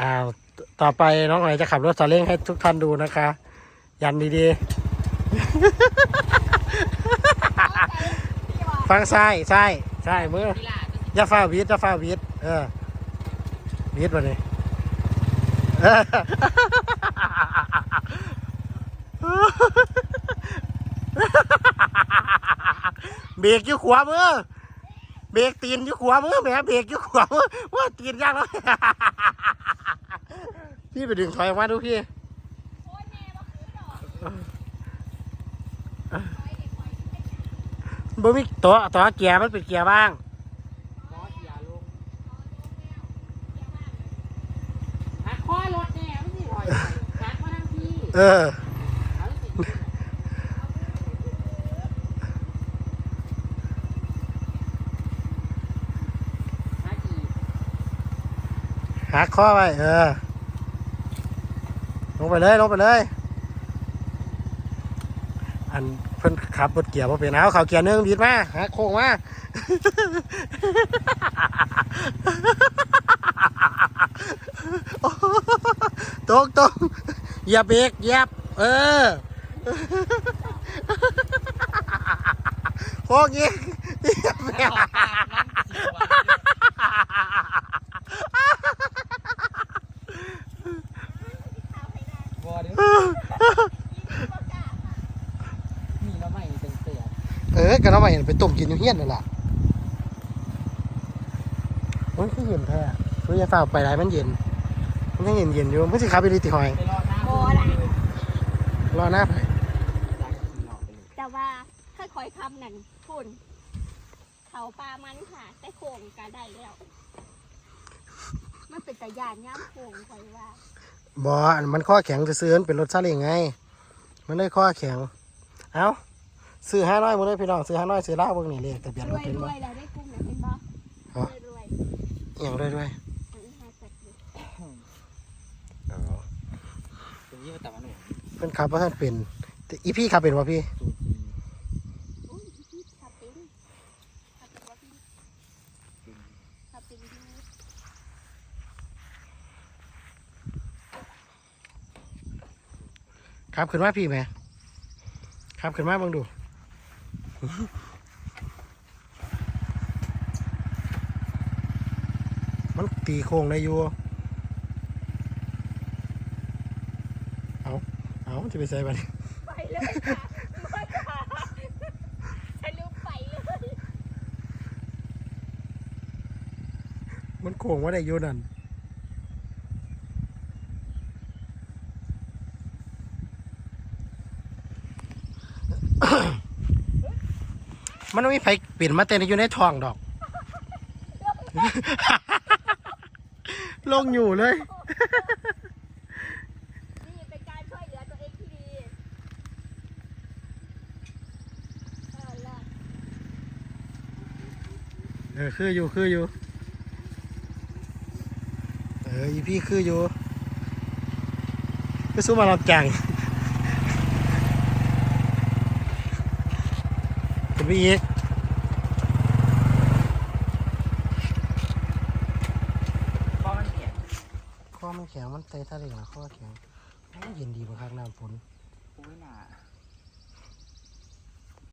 อ่าตต่อไปน้องหน่อยจะขับรถซาเล้งให้ทุกท่านดูนะคะ ยันดีๆ ฟังซ้ายซ้ายซ้ายมือกีฬาก็สิอย่าฟ้าวิดอย่าฟ้าวิดเออวิดมาเลยเออเบรกอยู่ขวามือเบรกตีนอยู่ขวามือแหมเบรกอยู่ขวามือว่าตีนยากแล้ว พี่ไปดึงถอยออกมาดูพี่บ่มีตัวตัวเกียร์มันเป็นเกียร์บ้างบอสอย่าลงหักข้อรถแน่ไม่สิถอยหักมาทั้งที่เออเอาสิหักอีกหักข้อไปเออ ลงไปเลยลงไปเลย อันเพิ่นขับรถเกียร์บ่เป็นเอาเขาเกียร์หนึงบิดมาหักโค้งมาตกตกเหยียบเบรกเหยียบ เออโค้งยิงเหยียบเบบอเด้อมีแล้วไม่เป็นเสีย เออ กันเอาไปไปต้มกินอยู่เฮี้ยนนั่แหละมันคือเย็นแท้คือจะฝ่าไปไหนมันเย็น มันยังเย็นเย็นอยู่มันสิขับไปดีติหอยรอหน้าโบล่ะรอหน้าไปแต่ว่าค่อยๆคำนั่นคุณเขาปลามันค่ะ แต่โค้งก็ได้แล้ว มันเป็นตะยานย่ำโค้งคอยว่า บออันมันข้อแข็งจะซื้อๆมันเป็นรถซาเล้งไง มันเลยข้อแข็ง เอ้า ซื้อห้าน้อยหมดเลยพี่น้องซื้อห้าน้อยซื้อล่าเบิ่งนี่เลยทะเบียนรรวถยเป็นรบ่วยแล้วได้กุ้งเนี่ยเป็นบ่ฮะรวยอหย่างด้วยด้วยๆอันนี้หาสิบอยู่เป็นยี่ห้อแต่ว่าหนูเป็นขับว่าท่านเป็นแต่อีพี่ขับเป็นวะพี่ตูจีอุ้ยพี่ขับเป็นขับเป็นว่าพี่ขับเป็นดีขับขึ้นมาพี่ไหมขับขึ้นมาเบิ่งดู มันตีโค้งได้อยู่ เอาเอาจะไปใส่บัดนี้ไปเลยค่ะไม่ค่ะทะลุไปเลย มันโค้งว่าได้อยู่นั่น มันไม่มีไผเปลี่ยนมาเต้นอยู่ในท้องดอก ลงอยู่เลย นี่เป็นการช่วยเหลือตัวเองที่ดีเออเลิศเออคืออยู่คืออยู่ เอออีพี่คืออยู่ก็สู้มาเราจัง เป็นพี่อีกเพราะมันเปียกข้อมันแข็งมันเตะทะเลนะข้อแข็งมันเย็นดีกว่าข้างน้ำฝนโอ้ยหนา